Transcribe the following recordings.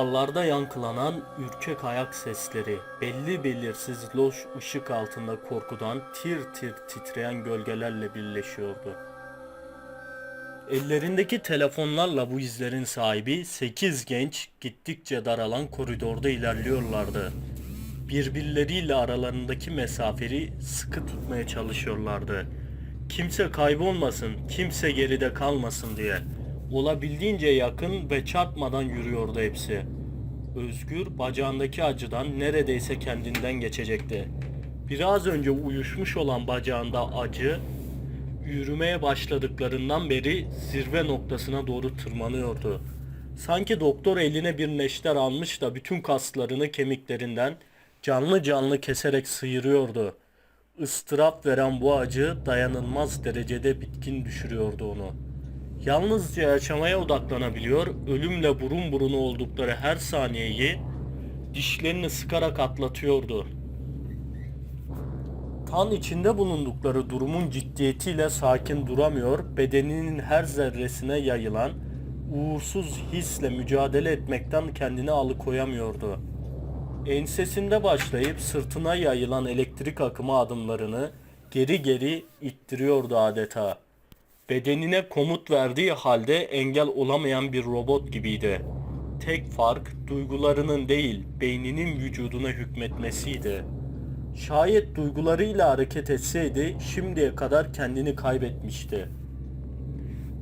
Duvarlarda yankılanan ürkek ayak sesleri, belli belirsiz loş ışık altında korkudan tir tir titreyen gölgelerle birleşiyordu. Ellerindeki telefonlarla bu izlerin sahibi 8 genç gittikçe daralan koridorda ilerliyorlardı. Birbirleriyle aralarındaki mesafeyi sıkı tutmaya çalışıyorlardı. Kimse kaybolmasın, kimse geride kalmasın diye. Olabildiğince yakın ve çarpmadan yürüyordu hepsi. Özgür bacağındaki acıdan neredeyse kendinden geçecekti. Biraz önce uyuşmuş olan bacağında acı yürümeye başladıklarından beri zirve noktasına doğru tırmanıyordu. Sanki doktor eline bir neşter almış da bütün kaslarını kemiklerinden canlı canlı keserek sıyırıyordu. Istırap veren bu acı dayanılmaz derecede bitkin düşürüyordu onu. Yalnızca yaşamaya odaklanabiliyor, ölümle burun buruna oldukları her saniyeyi dişlerini sıkarak atlatıyordu. Kan içinde bulundukları durumun ciddiyetiyle sakin duramıyor, bedeninin her zerresine yayılan uğursuz hisle mücadele etmekten kendini alıkoyamıyordu. Ensesinde başlayıp sırtına yayılan elektrik akımı adımlarını geri geri ittiriyordu adeta. Bedenine komut verdiği halde engel olamayan bir robot gibiydi. Tek fark duygularının değil, beyninin vücuduna hükmetmesiydi. Şayet duygularıyla hareket etseydi şimdiye kadar kendini kaybetmişti.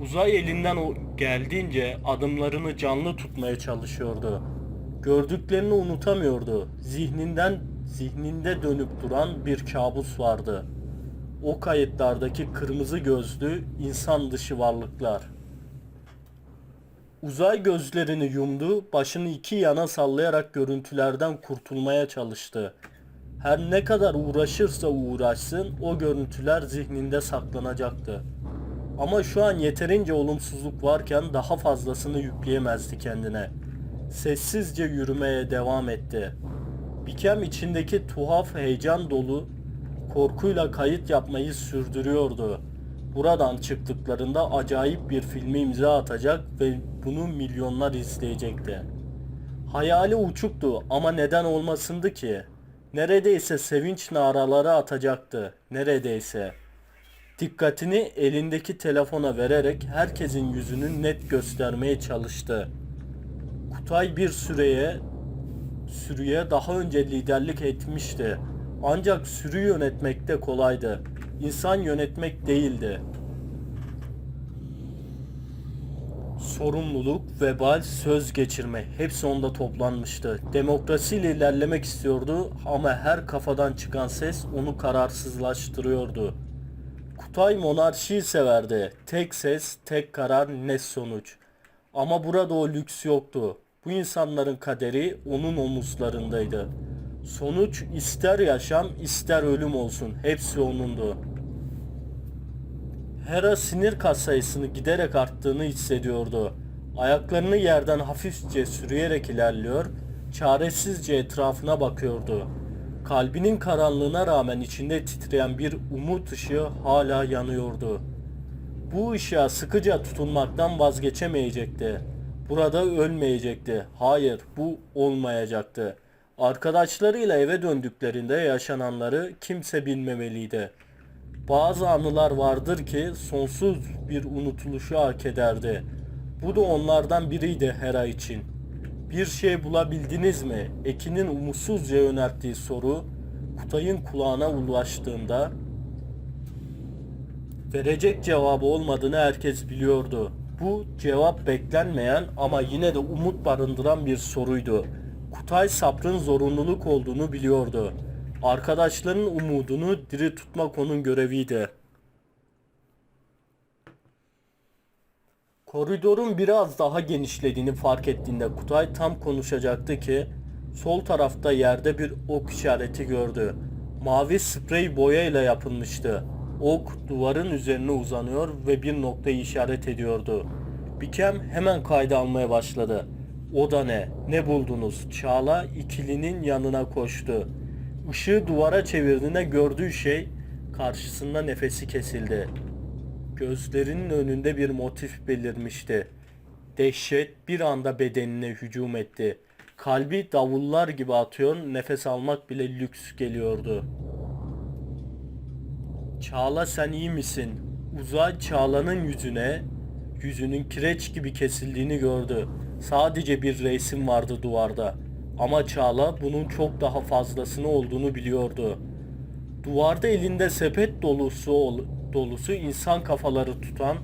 Uzay elinden o geldiğince adımlarını canlı tutmaya çalışıyordu. Gördüklerini unutamıyordu. Zihninden zihninde dönüp duran bir kabus vardı. O kayıtlardaki kırmızı gözlü insan dışı varlıklar. Uzay gözlerini yumdu, başını iki yana sallayarak görüntülerden kurtulmaya çalıştı. Her ne kadar uğraşırsa uğraşsın o görüntüler zihninde saklanacaktı. Ama şu an yeterince olumsuzluk varken daha fazlasını yükleyemezdi kendine. Sessizce yürümeye devam etti. Bikem içindeki tuhaf heyecan dolu korkuyla kayıt yapmayı sürdürüyordu. Buradan çıktıklarında acayip bir filmi imza atacak ve bunu milyonlar izleyecekti. Hayali uçuktu ama neden olmasındı ki? Neredeyse sevinç naraları atacaktı. Neredeyse. Dikkatini elindeki telefona vererek herkesin yüzünü net göstermeye çalıştı. Kutay bir süreye sürüye daha önce liderlik etmişti. Ancak sürü yönetmek de kolaydı. İnsan yönetmek değildi. Sorumluluk, vebal, söz geçirme hepsi onda toplanmıştı. Demokrasiyle ilerlemek istiyordu ama her kafadan çıkan ses onu kararsızlaştırıyordu. Kutay monarşiyi severdi. Tek ses, tek karar, net sonuç. Ama burada o lüks yoktu. Bu insanların kaderi onun omuzlarındaydı. Sonuç ister yaşam ister ölüm olsun hepsi onundu. Hera sinir kas sayısını giderek arttığını hissediyordu. Ayaklarını yerden hafifçe sürüyerek ilerliyor, çaresizce etrafına bakıyordu. Kalbinin karanlığına rağmen içinde titreyen bir umut ışığı hala yanıyordu. Bu ışığa sıkıca tutunmaktan vazgeçemeyecekti. Burada ölmeyecekti. Hayır, bu olmayacaktı. Arkadaşlarıyla eve döndüklerinde yaşananları kimse bilmemeliydi. Bazı anılar vardır ki sonsuz bir unutuluşu hak ederdi. Bu da onlardan biriydi Hera için. Bir şey bulabildiniz mi? Ekin'in umutsuzca yönelttiği soru Kutay'ın kulağına ulaştığında verecek cevabı olmadığını herkes biliyordu. Bu cevap beklenmeyen ama yine de umut barındıran bir soruydu. Kutay sabrın zorunluluk olduğunu biliyordu. Arkadaşlarının umudunu diri tutmak onun göreviydi. Koridorun biraz daha genişlediğini fark ettiğinde Kutay tam konuşacaktı ki sol tarafta yerde bir ok işareti gördü. Mavi sprey boyayla yapılmıştı. Ok duvarın üzerine uzanıyor ve bir noktayı işaret ediyordu. Bikem hemen kayda almaya başladı. O da ne? Ne buldunuz? Çağla ikilinin yanına koştu. Işığı duvara çevirdiğinde gördüğü şey karşısında nefesi kesildi. Gözlerinin önünde bir motif belirmişti. Dehşet bir anda bedenine hücum etti. Kalbi davullar gibi atıyor, nefes almak bile lüks geliyordu. Çağla sen iyi misin? Uzay Çağla'nın yüzüne, yüzünün kireç gibi kesildiğini gördü. Sadece bir resim vardı duvarda. Ama Çağla bunun çok daha fazlasını olduğunu biliyordu. Duvarda elinde sepet dolusu ol- dolusu insan kafaları tutan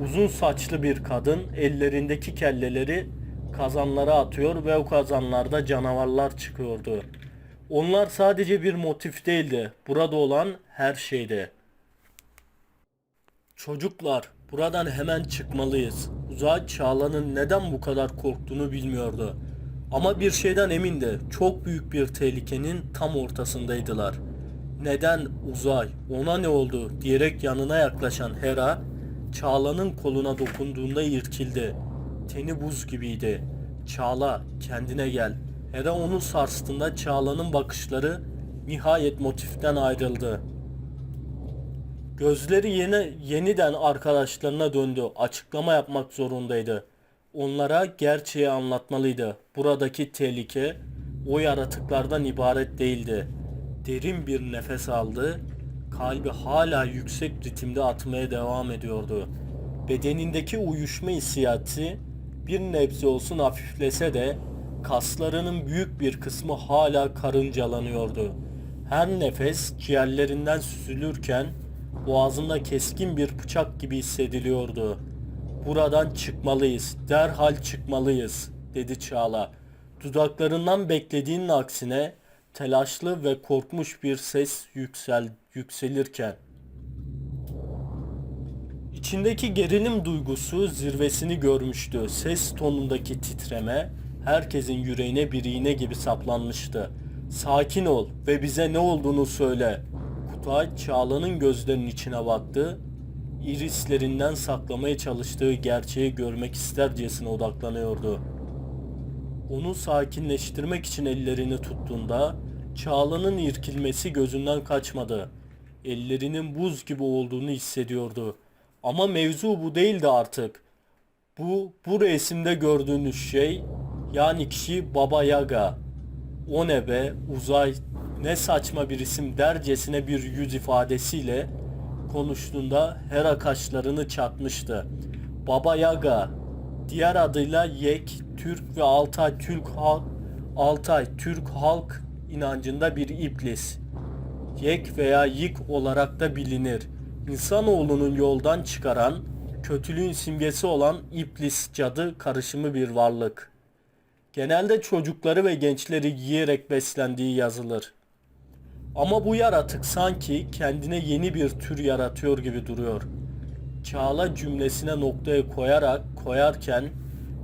uzun saçlı bir kadın ellerindeki kelleleri kazanlara atıyor ve o kazanlarda canavarlar çıkıyordu. Onlar sadece bir motif değildi. Burada olan her şeydi. Çocuklar, buradan hemen çıkmalıyız. Uzay Çağla'nın neden bu kadar korktuğunu bilmiyordu. Ama bir şeyden emindi. Çok büyük bir tehlikenin tam ortasındaydılar. Neden uzay, ona ne oldu diyerek yanına yaklaşan Hera, Çağla'nın koluna dokunduğunda irkildi. Teni buz gibiydi. Çağla, kendine gel. Hera onu sarstığında Çağla'nın bakışları nihayet motiften ayrıldı. Gözleri yeni, yeniden arkadaşlarına döndü. Açıklama yapmak zorundaydı. Onlara gerçeği anlatmalıydı. Buradaki tehlike o yaratıklardan ibaret değildi. Derin bir nefes aldı. Kalbi hala yüksek ritimde atmaya devam ediyordu. Bedenindeki uyuşma hissiyatı bir nebze olsun hafiflese de kaslarının büyük bir kısmı hala karıncalanıyordu. Her nefes ciğerlerinden süzülürken boğazında keskin bir bıçak gibi hissediliyordu. Buradan çıkmalıyız, derhal çıkmalıyız, dedi Çağla. Dudaklarından beklediğinin aksine telaşlı ve korkmuş bir ses yüksel yükselirken. İçindeki gerilim duygusu zirvesini görmüştü. Ses tonundaki titreme herkesin yüreğine bir iğne gibi saplanmıştı. Sakin ol ve bize ne olduğunu söyle. Kutay Çağla'nın gözlerinin içine baktı. İrislerinden saklamaya çalıştığı gerçeği görmek istercesine odaklanıyordu. Onu sakinleştirmek için ellerini tuttuğunda Çağla'nın irkilmesi gözünden kaçmadı. Ellerinin buz gibi olduğunu hissediyordu. Ama mevzu bu değildi artık. Bu, bu resimde gördüğünüz şey, yani kişi Baba Yaga. O ne be, uzay, ne saçma bir isim dercesine bir yüz ifadesiyle konuştuğunda Hera kaşlarını çatmıştı. Baba Yaga, diğer adıyla Yek, Türk ve Altay Türk halk, Altay Türk halk inancında bir iblis. Yek veya Yik olarak da bilinir. İnsanoğlunun yoldan çıkaran, kötülüğün simgesi olan iblis cadı karışımı bir varlık. Genelde çocukları ve gençleri yiyerek beslendiği yazılır. Ama bu yaratık sanki kendine yeni bir tür yaratıyor gibi duruyor. Çağla cümlesine noktaya koyarak koyarken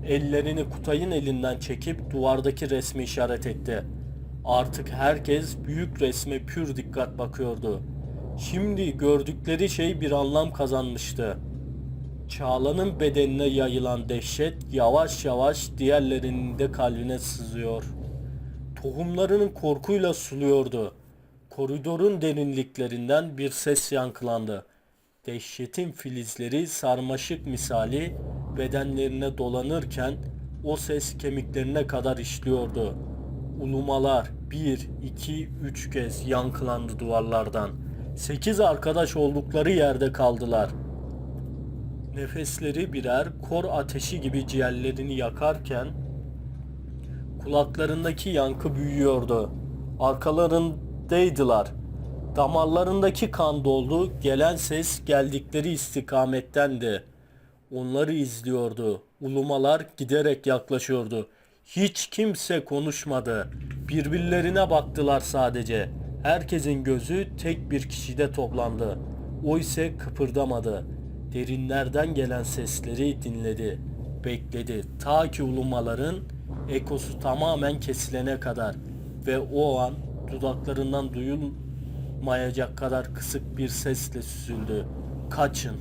ellerini Kutay'ın elinden çekip duvardaki resmi işaret etti. Artık herkes büyük resme pür dikkat bakıyordu. Şimdi gördükleri şey bir anlam kazanmıştı. Çağla'nın bedenine yayılan dehşet yavaş yavaş diğerlerinin de kalbine sızıyor. Tohumlarının korkuyla suluyordu. Koridorun derinliklerinden bir ses yankılandı. Dehşetin filizleri sarmaşık misali bedenlerine dolanırken o ses kemiklerine kadar işliyordu. Ulumalar bir, iki, üç kez yankılandı duvarlardan. Sekiz arkadaş oldukları yerde kaldılar. Nefesleri birer kor ateşi gibi ciğerlerini yakarken kulaklarındaki yankı büyüyordu. Arkalarındaydılar. Damarlarındaki kan doldu. Gelen ses geldikleri istikamettendi. Onları izliyordu. Ulumalar giderek yaklaşıyordu. Hiç kimse konuşmadı. Birbirlerine baktılar sadece. Herkesin gözü tek bir kişide toplandı. O ise kıpırdamadı. Derinlerden gelen sesleri dinledi. Bekledi. Ta ki ulumaların ekosu tamamen kesilene kadar. Ve o an dudaklarından duyulmayacak kadar kısık bir sesle süzüldü. Kaçın.